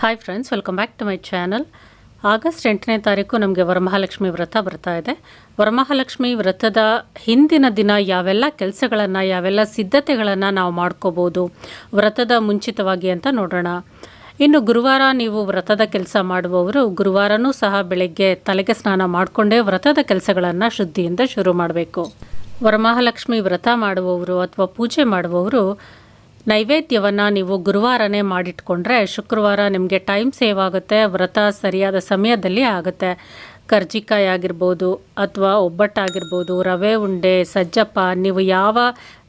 Hi friends welcome back to my channel August ಎಂಟನೇ ತಾರೀಕು ನಮಗೆ ವರಮಹಾಲಕ್ಷ್ಮಿ ವ್ರತ ಬರ್ತಾ ಇದೆ. ವರಮಹಾಲಕ್ಷ್ಮಿ ವ್ರತದ ಹಿಂದಿನ ದಿನ ಯಾವೆಲ್ಲ ಕೆಲಸಗಳನ್ನು, ಯಾವೆಲ್ಲ ಸಿದ್ಧತೆಗಳನ್ನು ನಾವು ಮಾಡ್ಕೋಬೋದು, ವ್ರತದ ಮುಂಚಿತವಾಗಿ ಅಂತ ನೋಡೋಣ. ಇನ್ನು ಗುರುವಾರ ನೀವು ವ್ರತದ ಕೆಲಸ ಮಾಡುವವರು, ಗುರುವಾರನೂ ಸಹ ಬೆಳಗ್ಗೆ ತಲೆಗೆ ಸ್ನಾನ ಮಾಡಿಕೊಂಡೇ ವ್ರತದ ಕೆಲಸಗಳನ್ನು ಶುದ್ಧಿಯಿಂದ ಶುರು ಮಾಡಬೇಕು. ವರಮಹಾಲಕ್ಷ್ಮಿ ವ್ರತ ಮಾಡುವವರು ಅಥವಾ ಪೂಜೆ ಮಾಡುವವರು ನೈವೇದ್ಯವನ್ನು ನೀವು ಗುರುವಾರನೇ ಮಾಡಿಟ್ಕೊಂಡ್ರೆ ಶುಕ್ರವಾರ ನಿಮಗೆ ಟೈಮ್ ಸೇವ್ ಆಗುತ್ತೆ, ವ್ರತ ಸರಿಯಾದ ಸಮಯದಲ್ಲಿ ಆಗುತ್ತೆ. ಕರ್ಜಿಕಾಯಿ ಆಗಿರ್ಬೋದು ಅಥವಾ ಒಬ್ಬಟ್ಟಾಗಿರ್ಬೋದು, ರವೆ, ಉಂಡೆ, ಸಜ್ಜಪ್ಪ, ನೀವು ಯಾವ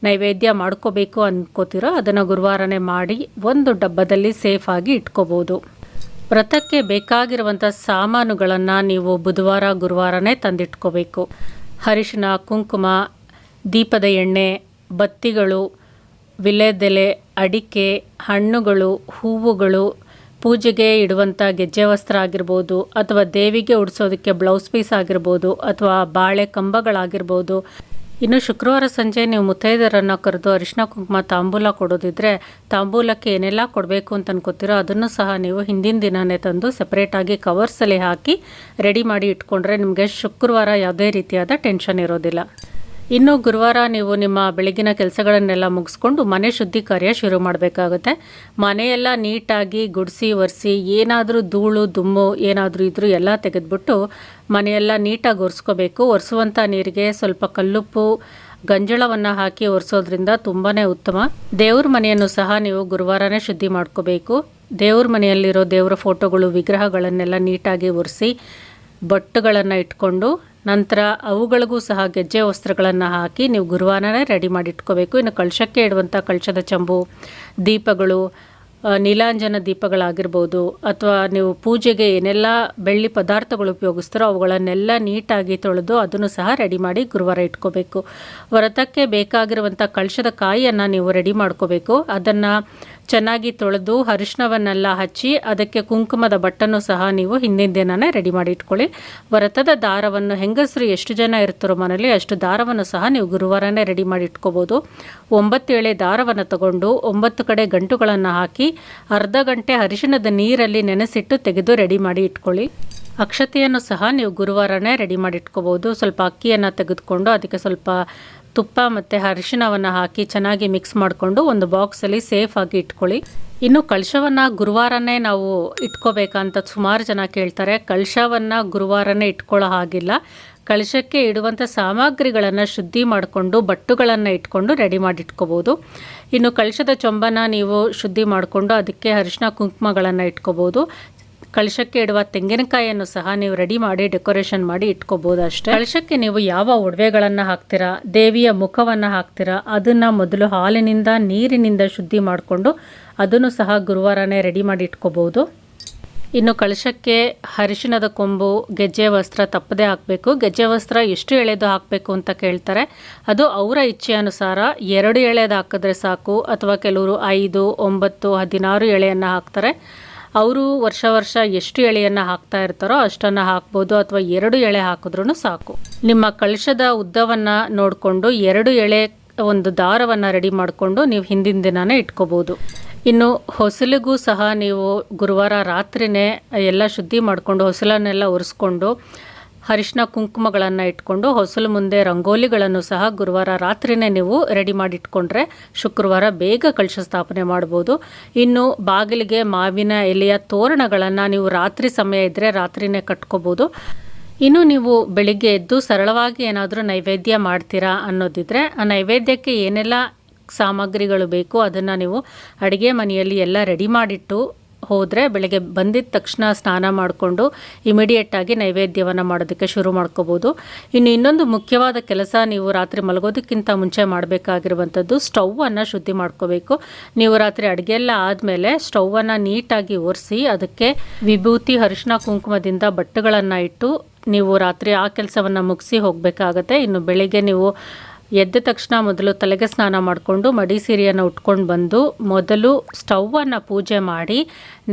ನೈವೇದ್ಯ ಮಾಡ್ಕೋಬೇಕು ಅಂದ್ಕೋತಿರೋ ಅದನ್ನು ಗುರುವಾರನೇ ಮಾಡಿ ಒಂದು ಡಬ್ಬದಲ್ಲಿ ಸೇಫಾಗಿ ಇಟ್ಕೋಬೋದು. ವ್ರತಕ್ಕೆ ಬೇಕಾಗಿರುವಂಥ ಸಾಮಾನುಗಳನ್ನು ನೀವು ಬುಧವಾರ, ಗುರುವಾರನೇ ತಂದಿಟ್ಕೋಬೇಕು. ಅರಿಶಿನ ಕುಂಕುಮ, ದೀಪದ ಎಣ್ಣೆ, ಬತ್ತಿಗಳು ವಿಳೆದೆಲೆ ಅಡಿಕೆ, ಹಣ್ಣುಗಳು, ಹೂವುಗಳು, ಪೂಜೆಗೆ ಇಡುವಂಥ ಗೆಜ್ಜೆ ವಸ್ತ್ರ ಆಗಿರ್ಬೋದು ಅಥವಾ ದೇವಿಗೆ ಉಡಿಸೋದಕ್ಕೆ ಬ್ಲೌಸ್ ಪೀಸ್ ಆಗಿರ್ಬೋದು ಅಥವಾ ಬಾಳೆ ಕಂಬಗಳಾಗಿರ್ಬೋದು. ಇನ್ನು ಶುಕ್ರವಾರ ಸಂಜೆ ನೀವು ಮುತ್ತೈದರನ್ನು ಕರೆದು ಅರಿಶಿನ, ಕುಂಕುಮ, ತಾಂಬೂಲ ಕೊಡೋದಿದ್ರೆ ತಾಂಬೂಲಕ್ಕೆ ಏನೆಲ್ಲ ಕೊಡಬೇಕು ಅಂತ ಅನ್ಕೋತೀರೋ ಅದನ್ನು ಸಹ ನೀವು ಹಿಂದಿನ ದಿನವೇ ತಂದು ಸಪ್ರೇಟಾಗಿ ಕವರ್ಸಲ್ಲಿ ಹಾಕಿ ರೆಡಿ ಮಾಡಿ ಇಟ್ಕೊಂಡ್ರೆ ನಿಮಗೆ ಶುಕ್ರವಾರ ಯಾವುದೇ ರೀತಿಯಾದ ಟೆನ್ಷನ್ ಇರೋದಿಲ್ಲ. ಇನ್ನು ಗುರುವಾರ ನೀವು ನಿಮ್ಮ ಬೆಳಗಿನ ಕೆಲಸಗಳನ್ನೆಲ್ಲ ಮುಗಿಸ್ಕೊಂಡು ಮನೆ ಶುದ್ಧಿ ಕಾರ್ಯ ಶುರು ಮಾಡಬೇಕಾಗುತ್ತೆ. ಮನೆಯೆಲ್ಲ ನೀಟಾಗಿ ಗುಡಿಸಿ, ಒರೆಸಿ, ಏನಾದರೂ ಧೂಳು, ದುಮ್ಮು, ಏನಾದರೂ ಇದ್ದರೂ ಎಲ್ಲ ತೆಗೆದುಬಿಟ್ಟು ಮನೆಯೆಲ್ಲ ನೀಟಾಗಿ ಒರೆಸ್ಕೋಬೇಕು. ಒರೆಸುವಂಥ ನೀರಿಗೆ ಸ್ವಲ್ಪ ಕಲ್ಲುಪ್ಪು, ಗಂಜಳವನ್ನು ಹಾಕಿ ಒರೆಸೋದ್ರಿಂದ ತುಂಬಾ ಉತ್ತಮ. ದೇವ್ರ ಮನೆಯನ್ನು ಸಹ ನೀವು ಗುರುವಾರನೇ ಶುದ್ಧಿ ಮಾಡ್ಕೋಬೇಕು. ದೇವ್ರ ಮನೆಯಲ್ಲಿರೋ ದೇವರ ಫೋಟೋಗಳು, ವಿಗ್ರಹಗಳನ್ನೆಲ್ಲ ನೀಟಾಗಿ ಒರೆಸಿ ಬಟ್ಟುಗಳನ್ನು ಇಟ್ಕೊಂಡು ನಂತರ ಅವುಗಳಿಗೂ ಸಹ ಗೆಜ್ಜೆ ವಸ್ತ್ರಗಳನ್ನು ಹಾಕಿ ನೀವು ಗುರುವಾರನೇ ರೆಡಿ ಮಾಡಿ ಇಟ್ಕೋಬೇಕು ಇನ್ನು ಕಳಶಕ್ಕೆ ಇಡುವಂಥ ಕಳಶದ ಚಂಬು, ದೀಪಗಳು ನೀಲಾಂಜನ ದೀಪಗಳಾಗಿರ್ಬೋದು, ಅಥವಾ ನೀವು ಪೂಜೆಗೆ ಏನೆಲ್ಲ ಬೆಳ್ಳಿ ಪದಾರ್ಥಗಳು ಉಪಯೋಗಿಸ್ತಾರೋ ಅವುಗಳನ್ನೆಲ್ಲ ನೀಟಾಗಿ ತೊಳೆದು ಅದನ್ನು ಸಹ ರೆಡಿ ಮಾಡಿ ಗುರುವಾರ ಇಟ್ಕೋಬೇಕು. ವ್ರತಕ್ಕೆ ಬೇಕಾಗಿರುವಂಥ ಕಳಶದ ಕಾಯಿಯನ್ನು ನೀವು ರೆಡಿ ಮಾಡ್ಕೋಬೇಕು. ಅದನ್ನು ಚೆನ್ನಾಗಿ ತೊಳೆದು ಅರಿಶಿನವನ್ನೆಲ್ಲ ಹಚ್ಚಿ ಅದಕ್ಕೆ ಕುಂಕುಮದ ಬಟ್ಟನ್ನು ಸಹ ನೀವು ಹಿಂದಿನ ದಿನನೇ ರೆಡಿ ಮಾಡಿ ಇಟ್ಕೊಳ್ಳಿ. ವ್ರತದ ದಾರವನ್ನು ಹೆಂಗಸರು ಎಷ್ಟು ಜನ ಇರ್ತಾರೋ ಮನೇಲಿ ಅಷ್ಟು ದಾರವನ್ನು ಸಹ ನೀವು ಗುರುವಾರನೇ ರೆಡಿ ಮಾಡಿ ಇಟ್ಕೋಬೋದು. ಒಂಬತ್ತು ಎಳೆ ದಾರವನ್ನು ತಗೊಂಡು ಒಂಬತ್ತು ಕಡೆ ಗಂಟುಗಳನ್ನು ಹಾಕಿ ಅರ್ಧ ಗಂಟೆ ಅರಿಶಿಣದ ನೀರಲ್ಲಿ ನೆನೆಸಿಟ್ಟು ತೆಗೆದು ರೆಡಿ ಮಾಡಿ ಇಟ್ಕೊಳ್ಳಿ. ಅಕ್ಷತೆಯನ್ನು ಸಹ ನೀವು ಗುರುವಾರನೇ ರೆಡಿ ಮಾಡಿ ಇಟ್ಕೋಬೋದು. ಸ್ವಲ್ಪ ಅಕ್ಕಿಯನ್ನು ತೆಗೆದುಕೊಂಡು ಅದಕ್ಕೆ ಸ್ವಲ್ಪ ತುಪ್ಪ ಮತ್ತು ಅರಿಶಿಣವನ್ನು ಹಾಕಿ ಚೆನ್ನಾಗಿ ಮಿಕ್ಸ್ ಮಾಡಿಕೊಂಡು ಒಂದು ಬಾಕ್ಸಲ್ಲಿ ಸೇಫಾಗಿ ಇಟ್ಕೊಳ್ಳಿ. ಇನ್ನು ಕಳಶವನ್ನು ಗುರುವಾರನೇ ನಾವು ಇಟ್ಕೋಬೇಕಂತ ಸುಮಾರು ಜನ ಕೇಳ್ತಾರೆ. ಕಳಶವನ್ನು ಗುರುವಾರನೇ ಇಟ್ಕೊಳ್ಳೋ ಹಾಗಿಲ್ಲ. ಕಳಶಕ್ಕೆ ಇಡುವಂಥ ಸಾಮಗ್ರಿಗಳನ್ನು ಶುದ್ಧಿ ಮಾಡಿಕೊಂಡು ಬಟ್ಟುಗಳನ್ನು ಇಟ್ಕೊಂಡು ರೆಡಿ ಮಾಡಿ ಇಟ್ಕೋಬೋದು. ಇನ್ನು ಕಳಶದ ಚೊಂಬನ ನೀವು ಶುದ್ಧಿ ಮಾಡಿಕೊಂಡು ಅದಕ್ಕೆ ಅರಿಶಿನ ಕುಂಕುಮಗಳನ್ನು ಇಟ್ಕೋಬೋದು. ಕಳಶಕ್ಕೆ ಇಡುವ ತೆಂಗಿನಕಾಯಿಯನ್ನು ಸಹ ನೀವು ರೆಡಿ ಮಾಡಿ ಡೆಕೋರೇಷನ್ ಮಾಡಿ ಇಟ್ಕೋಬಹುದು ಅಷ್ಟೇ. ಕಳಶಕ್ಕೆ ನೀವು ಯಾವ ಒಡವೆಗಳನ್ನು ಹಾಕ್ತೀರಾ, ದೇವಿಯ ಮುಖವನ್ನು ಹಾಕ್ತೀರಾ, ಅದನ್ನ ಮೊದಲು ಹಾಲಿನಿಂದ, ನೀರಿನಿಂದ ಶುದ್ಧಿ ಮಾಡಿಕೊಂಡು ಅದನ್ನು ಸಹ ಗುರುವಾರನೇ ರೆಡಿ ಮಾಡಿ ಇಟ್ಕೋಬಹುದು ಇನ್ನು ಕಳಶಕ್ಕೆ ಅರಿಶಿಣದ ಕೊಂಬು, ಗೆಜ್ಜೆ ವಸ್ತ್ರ ತಪ್ಪದೇ ಹಾಕಬೇಕು. ಗೆಜ್ಜೆ ವಸ್ತ್ರ ಎಷ್ಟು ಎಳೆದು ಹಾಕಬೇಕು ಅಂತ ಕೇಳ್ತಾರೆ. ಅದು ಅವರ ಇಚ್ಛೆ ಅನುಸಾರ ಎರಡು ಎಳೆದು ಹಾಕಿದ್ರೆ ಸಾಕು. ಅಥವಾ ಕೆಲವರು ಐದು, ಒಂಬತ್ತು, ಹದಿನಾರು ಎಳೆಯನ್ನು ಹಾಕ್ತಾರೆ. ಅವರು ವರ್ಷ ವರ್ಷ ಎಷ್ಟು ಎಳೆಯನ್ನು ಹಾಕ್ತಾ ಇರ್ತಾರೋ ಅಷ್ಟನ್ನು ಹಾಕ್ಬೋದು ಅಥವಾ ಎರಡು ಎಳೆ ಹಾಕಿದ್ರೂ ಸಾಕು. ನಿಮ್ಮ ಕಳಶದ ಉದ್ದವನ್ನು ನೋಡಿಕೊಂಡು ಎರಡು ಎಳೆ ಒಂದು ದಾರವನ್ನು ರೆಡಿ ಮಾಡಿಕೊಂಡು ನೀವು ಹಿಂದಿನ ದಿನನೇ ಇಟ್ಕೋಬೋದು. ಇನ್ನು ಹೊಸಲಿಗೂ ಸಹ ನೀವು ಗುರುವಾರ ರಾತ್ರಿನೇ ಎಲ್ಲ ಶುದ್ಧಿ ಮಾಡಿಕೊಂಡು ಹೊಸಲನ್ನೆಲ್ಲ ಒರೆಸ್ಕೊಂಡು ಅರಿಶಿನ ಕುಂಕುಮಗಳನ್ನು ಇಟ್ಕೊಂಡು ಹೊಸಲು ಮುಂದೆ ರಂಗೋಲಿಗಳನ್ನು ಸಹ ಗುರುವಾರ ರಾತ್ರಿನೇ ನೀವು ರೆಡಿ ಮಾಡಿ ಇಟ್ಕೊಂಡ್ರೆ ಶುಕ್ರವಾರ ಬೇಗ ಕಳಶ ಸ್ಥಾಪನೆ ಮಾಡ್ಬೋದು. ಇನ್ನು ಬಾಗಿಲಿಗೆ ಮಾವಿನ ಎಲೆಯ ತೋರಣಗಳನ್ನು ನೀವು ರಾತ್ರಿ ಸಮಯ ಇದ್ದರೆ ರಾತ್ರಿನೇ ಕಟ್ಕೋಬೋದು. ಇನ್ನು ನೀವು ಬೆಳಿಗ್ಗೆ ಎದ್ದು ಸರಳವಾಗಿ ಏನಾದರೂ ನೈವೇದ್ಯ ಮಾಡ್ತೀರಾ ಅನ್ನೋದಿದ್ರೆ ಆ ನೈವೇದ್ಯಕ್ಕೆ ಏನೆಲ್ಲ ಸಾಮಗ್ರಿಗಳು ಬೇಕು ಅದನ್ನು ನೀವು ಅಡುಗೆ ಮನೆಯಲ್ಲಿ ಎಲ್ಲ ರೆಡಿ ಮಾಡಿಟ್ಟು ಹೋದರೆ ಬೆಳಗ್ಗೆ ಬಂದಿದ್ದ ತಕ್ಷಣ ಸ್ನಾನ ಮಾಡಿಕೊಂಡು ಇಮಿಡಿಯೇಟಾಗಿ ನೈವೇದ್ಯವನ್ನು ಮಾಡೋದಕ್ಕೆ ಶುರು ಮಾಡ್ಕೋಬೋದು. ಇನ್ನು ಇನ್ನೊಂದು ಮುಖ್ಯವಾದ ಕೆಲಸ ನೀವು ರಾತ್ರಿ ಮಲಗೋದಕ್ಕಿಂತ ಮುಂಚೆ ಮಾಡಬೇಕಾಗಿರುವಂಥದ್ದು ಸ್ಟೌವನ್ನು ಶುದ್ಧಿ ಮಾಡ್ಕೋಬೇಕು. ನೀವು ರಾತ್ರಿ ಅಡುಗೆ ಎಲ್ಲ ಆದಮೇಲೆ ಸ್ಟೌವನ್ನು ನೀಟಾಗಿ ಒರೆಸಿ ಅದಕ್ಕೆ ವಿಭೂತಿ ಅರಿಶಿನ ಕುಂಕುಮದಿಂದ ಬಟ್ಟೆಗಳನ್ನು ಇಟ್ಟು ನೀವು ರಾತ್ರಿ ಆ ಕೆಲಸವನ್ನು ಮುಗಿಸಿ ಹೋಗಬೇಕಾಗತ್ತೆ. ಇನ್ನು ಬೆಳಿಗ್ಗೆ ನೀವು ಎದ್ದ ತಕ್ಷಣ ಮೊದಲು ತಲೆಗೆ ಸ್ನಾನ ಮಾಡಿಕೊಂಡು ಮಡಿ ಸೀರೆಯನ್ನು ಉಟ್ಕೊಂಡು ಬಂದು ಮೊದಲು ಸ್ಟವನ್ನು ಪೂಜೆ ಮಾಡಿ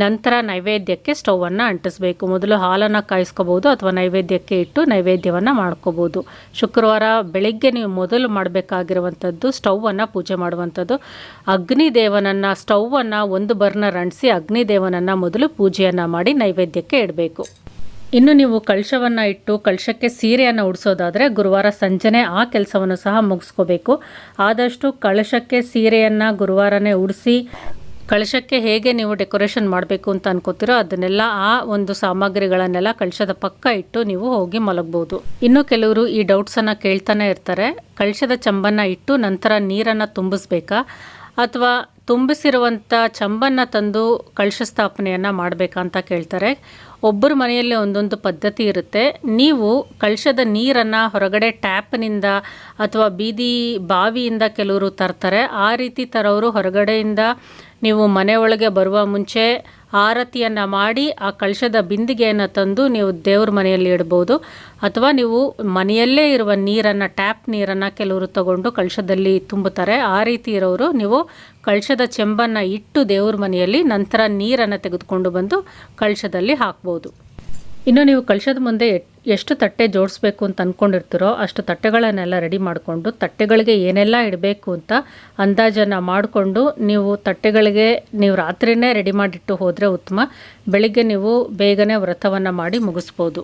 ನಂತರ ನೈವೇದ್ಯಕ್ಕೆ ಸ್ಟವನ್ನು ಅಂಟಿಸ್ಬೇಕು. ಮೊದಲು ಹಾಲನ್ನು ಕಾಯಿಸ್ಕೋಬೋದು ಅಥವಾ ನೈವೇದ್ಯಕ್ಕೆ ಇಟ್ಟು ನೈವೇದ್ಯವನ್ನು ಮಾಡ್ಕೋಬೋದು ಶುಕ್ರವಾರ ಬೆಳಿಗ್ಗೆ ನೀವು ಮೊದಲು ಮಾಡಬೇಕಾಗಿರುವಂಥದ್ದು ಸ್ಟವನ್ನು ಪೂಜೆ ಮಾಡುವಂಥದ್ದು. ಅಗ್ನಿದೇವನನ್ನು ಸ್ಟವನ್ನು ಒಂದು ಬರ್ನರ್ ಅಂಟಿಸಿ ಅಗ್ನಿದೇವನನ್ನು ಮೊದಲು ಪೂಜೆಯನ್ನು ಮಾಡಿ ನೈವೇದ್ಯಕ್ಕೆ ಇಡಬೇಕು. ಇನ್ನು ನೀವು ಕಳಶವನ್ನು ಇಟ್ಟು ಕಳಶಕ್ಕೆ ಸೀರೆಯನ್ನು ಉಡಿಸೋದಾದರೆ ಗುರುವಾರ ಸಂಜೆನೆ ಆ ಕೆಲಸವನ್ನು ಸಹ ಮುಗಿಸ್ಕೋಬೇಕು. ಆದಷ್ಟು ಕಳಶಕ್ಕೆ ಸೀರೆಯನ್ನು ಗುರುವಾರನೇ ಉಡಿಸಿ ಕಳಶಕ್ಕೆ ಹೇಗೆ ನೀವು ಡೆಕೋರೇಷನ್ ಮಾಡಬೇಕು ಅಂತ ಅನ್ಕೋತಿರೋ ಅದನ್ನೆಲ್ಲ ಆ ಒಂದು ಸಾಮಗ್ರಿಗಳನ್ನೆಲ್ಲ ಕಳಶದ ಪಕ್ಕ ಇಟ್ಟು ನೀವು ಹೋಗಿ ಮಲಗ್ಬೋದು. ಇನ್ನು ಕೆಲವರು ಈ ಡೌಟ್ಸನ್ನು ಕೇಳ್ತಾನೆ ಇರ್ತಾರೆ. ಕಳಶದ ಚಂಬನ್ನು ಇಟ್ಟು ನಂತರ ನೀರನ್ನು ತುಂಬಿಸ್ಬೇಕಾ? ಅಥವಾ ತುಂಬಿಸಿರುವಂಥ ಚಂಬನ್ನು ತಂದು ಕಳಶ ಸ್ಥಾಪನೆಯನ್ನು ಮಾಡಬೇಕಂತ ಕೇಳ್ತಾರೆ. ಒಬ್ಬರ ಮನೆಯಲ್ಲಿ ಒಂದೊಂದು ಪದ್ಧತಿ ಇರುತ್ತೆ. ನೀವು ಕಳಶದ ನೀರನ್ನು ಹೊರಗಡೆ ಟ್ಯಾಪ್ನಿಂದ ಅಥವಾ ಬೀದಿ ಬಾವಿಯಿಂದ ಕೆಲವರು ತರ್ತಾರೆ. ಆ ರೀತಿ ತರೋರು ಹೊರಗಡೆಯಿಂದ ನೀವು ಮನೆ ಒಳಗೆ ಬರುವ ಮುಂಚೆ ಆರತಿಯನ್ನು ಮಾಡಿ ಆ ಕಳಶದ ಬಿಂದಿಗೆಯನ್ನು ತಂದು ನೀವು ದೇವ್ರ ಮನೆಯಲ್ಲಿ ಇಡ್ಬೋದು. ಅಥವಾ ನೀವು ಮನೆಯಲ್ಲೇ ಇರುವ ನೀರನ್ನು, ಟ್ಯಾಪ್ ನೀರನ್ನು ಕೆಲವರು ತಗೊಂಡು ಕಳಶದಲ್ಲಿ ತುಂಬುತ್ತಾರೆ ಆ ರೀತಿ ಇರೋರು ನೀವು ಕಳಶದ ಚೆಂಬನ್ನು ಇಟ್ಟು ದೇವ್ರ ಮನೆಯಲ್ಲಿ ನಂತರ ನೀರನ್ನು ತೆಗೆದುಕೊಂಡು ಬಂದು ಕಳಶದಲ್ಲಿ ಹಾಕ್ಬೋದು. ಇನ್ನು ನೀವು ಕಳಶದ ಮುಂದೆ ಎಷ್ಟು ತಟ್ಟೆ ಜೋಡಿಸ್ಬೇಕು ಅಂತ ಅಂದ್ಕೊಂಡಿರ್ತೀರೋ ಅಷ್ಟು ತಟ್ಟೆಗಳನ್ನೆಲ್ಲ ರೆಡಿ ಮಾಡಿಕೊಂಡು ತಟ್ಟೆಗಳಿಗೆ ಏನೆಲ್ಲ ಇಡಬೇಕು ಅಂತ ಅಂದಾಜನ್ನು ಮಾಡಿಕೊಂಡು ನೀವು ತಟ್ಟೆಗಳಿಗೆ ನೀವು ರಾತ್ರಿಯೇ ರೆಡಿ ಮಾಡಿಟ್ಟು ಹೋದರೆ ಉತ್ತಮ. ಬೆಳಿಗ್ಗೆ ನೀವು ಬೇಗನೆ ವ್ರತವನ್ನು ಮಾಡಿ ಮುಗಿಸ್ಬೋದು.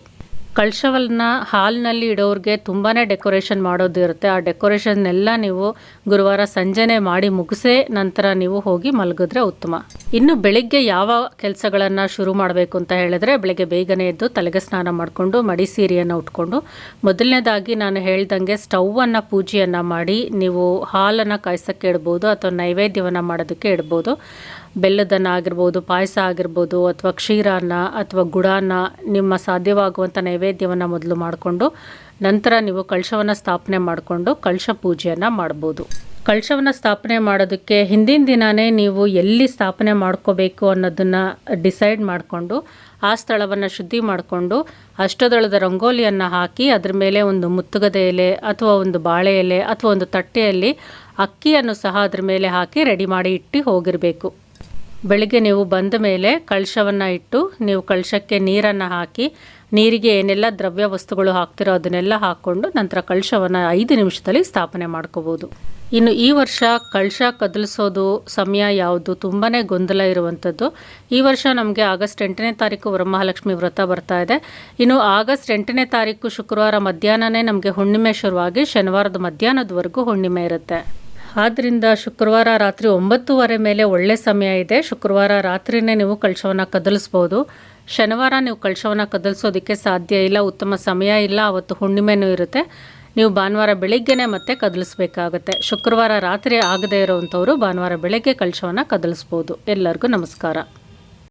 ಕಳಶವನ್ನ ಹಾಲ್ನಲ್ಲಿ ಇಡೋರಿಗೆ ತುಂಬಾ ಡೆಕೋರೇಷನ್ ಮಾಡೋದು ಇರುತ್ತೆ. ಆ ಡೆಕೋರೇಷನ್ನೆಲ್ಲ ನೀವು ಗುರುವಾರ ಸಂಜೆನೆ ಮಾಡಿ ಮುಗಿಸೇ ನಂತರ ನೀವು ಹೋಗಿ ಮಲಗಿದ್ರೆ ಉತ್ತಮ. ಇನ್ನು ಬೆಳಿಗ್ಗೆ ಯಾವ ಕೆಲಸಗಳನ್ನು ಶುರು ಮಾಡಬೇಕು ಅಂತ ಹೇಳಿದ್ರೆ ಬೆಳಗ್ಗೆ ಬೇಗನೆ ಎದ್ದು ತಲೆಗೆ ಸ್ನಾನ ಮಾಡಿಕೊಂಡು ಮಡಿ ಸೀರೆಯನ್ನು ಉಟ್ಕೊಂಡು, ಮೊದಲನೇದಾಗಿ ನಾನು ಹೇಳ್ದಂಗೆ ಸ್ಟವನ್ನು ಪೂಜೆಯನ್ನು ಮಾಡಿ ನೀವು ಹಾಲನ್ನು ಕಾಯ್ಸೋಕ್ಕೆ ಇಡ್ಬೋದು ಅಥವಾ ನೈವೇದ್ಯವನ್ನು ಮಾಡೋದಕ್ಕೆ ಇಡ್ಬೋದು. ಬೆಲ್ಲದನ್ನ ಆಗಿರ್ಬೋದು, ಪಾಯಸ ಆಗಿರ್ಬೋದು ಅಥವಾ ಕ್ಷೀರಾನ್ನ ಅಥವಾ ಗುಡಾನ್ನ ನಿಮ್ಮ ಸಾಧ್ಯವಾಗುವಂಥ ನೈವೇದ್ಯವನ್ನು ಮೊದಲು ಮಾಡಿಕೊಂಡು ನಂತರ ನೀವು ಕಳಶವನ್ನು ಸ್ಥಾಪನೆ ಮಾಡಿಕೊಂಡು ಕಳಶ ಪೂಜೆಯನ್ನು ಮಾಡ್ಬೋದು. ಕಳಶವನ್ನು ಸ್ಥಾಪನೆ ಮಾಡೋದಕ್ಕೆ ಹಿಂದಿನ ದಿನವೇ ನೀವು ಎಲ್ಲಿ ಸ್ಥಾಪನೆ ಮಾಡ್ಕೋಬೇಕು ಅನ್ನೋದನ್ನು ಡಿಸೈಡ್ ಮಾಡಿಕೊಂಡು ಆ ಸ್ಥಳವನ್ನು ಶುದ್ಧಿ ಮಾಡಿಕೊಂಡು ಅಷ್ಟದಳದ ರಂಗೋಲಿಯನ್ನು ಹಾಕಿ ಅದ್ರ ಮೇಲೆ ಒಂದು ಮುತ್ತುಗದ ಎಲೆ ಅಥವಾ ಒಂದು ಬಾಳೆ ಎಲೆ ಅಥವಾ ಒಂದು ತಟ್ಟೆಯಲ್ಲಿ ಅಕ್ಕಿಯನ್ನು ಸಹ ಅದರ ಮೇಲೆ ಹಾಕಿ ರೆಡಿ ಮಾಡಿ ಇಟ್ಟು ಹೋಗಿರಬೇಕು. ಬೆಳಿಗ್ಗೆ ನೀವು ಬಂದ ಮೇಲೆ ಕಳಶವನ್ನು ಇಟ್ಟು ನೀವು ಕಳಶಕ್ಕೆ ನೀರನ್ನು ಹಾಕಿ, ನೀರಿಗೆ ಏನೆಲ್ಲ ದ್ರವ್ಯ ವಸ್ತುಗಳು ಹಾಕ್ತಿರೋ ಅದನ್ನೆಲ್ಲ ಹಾಕ್ಕೊಂಡು ನಂತರ ಕಳಶವನ್ನು ಐದು ನಿಮಿಷದಲ್ಲಿ ಸ್ಥಾಪನೆ ಮಾಡ್ಕೋಬೋದು. ಇನ್ನು ಈ ವರ್ಷ ಕಳಶ ಕದಲಿಸೋದು ಸಮಯ ಯಾವುದು ತುಂಬಾ ಗೊಂದಲ ಇರುವಂಥದ್ದು ಈ ವರ್ಷ ನಮಗೆ ಆಗಸ್ಟ್ ಎಂಟನೇ ತಾರೀಕು ವರಮಹಾಲಕ್ಷ್ಮಿ ವ್ರತ ಬರ್ತಾ ಇದೆ. ಇನ್ನು ಆಗಸ್ಟ್ ಎಂಟನೇ ತಾರೀಕು ಶುಕ್ರವಾರ ಮಧ್ಯಾಹ್ನನೇ ನಮಗೆ ಹುಣ್ಣಿಮೆ ಶುರುವಾಗಿ ಶನಿವಾರದ ಮಧ್ಯಾಹ್ನದವರೆಗೂ ಹುಣ್ಣಿಮೆ ಇರುತ್ತೆ. ಆದ್ದರಿಂದ ಶುಕ್ರವಾರ ರಾತ್ರಿ ಒಂಬತ್ತುವರೆ ಮೇಲೆ ಒಳ್ಳೆ ಸಮಯ ಇದೆ. ಶುಕ್ರವಾರ ರಾತ್ರಿನೇ ನೀವು ಕಳಶವನ್ನು ಕದಲಿಸ್ಬೋದು. ಶನಿವಾರ ನೀವು ಕಳಶವನ್ನು ಕದಲಿಸೋದಕ್ಕೆ ಸಾಧ್ಯ ಇಲ್ಲ, ಉತ್ತಮ ಸಮಯ ಇಲ್ಲ, ಅವತ್ತು ಹುಣ್ಣಿಮೆನೂ ಇರುತ್ತೆ. ನೀವು ಭಾನುವಾರ ಬೆಳಿಗ್ಗೆನೇ ಮತ್ತೆ ಕದಲಿಸ್ಬೇಕಾಗತ್ತೆ. ಶುಕ್ರವಾರ ರಾತ್ರಿ ಆಗದೇ ಇರೋವಂಥವರು ಭಾನುವಾರ ಬೆಳಗ್ಗೆ ಕಳಶವನ್ನು ಕದಲಿಸ್ಬೋದು. ಎಲ್ಲರಿಗೂ ನಮಸ್ಕಾರ.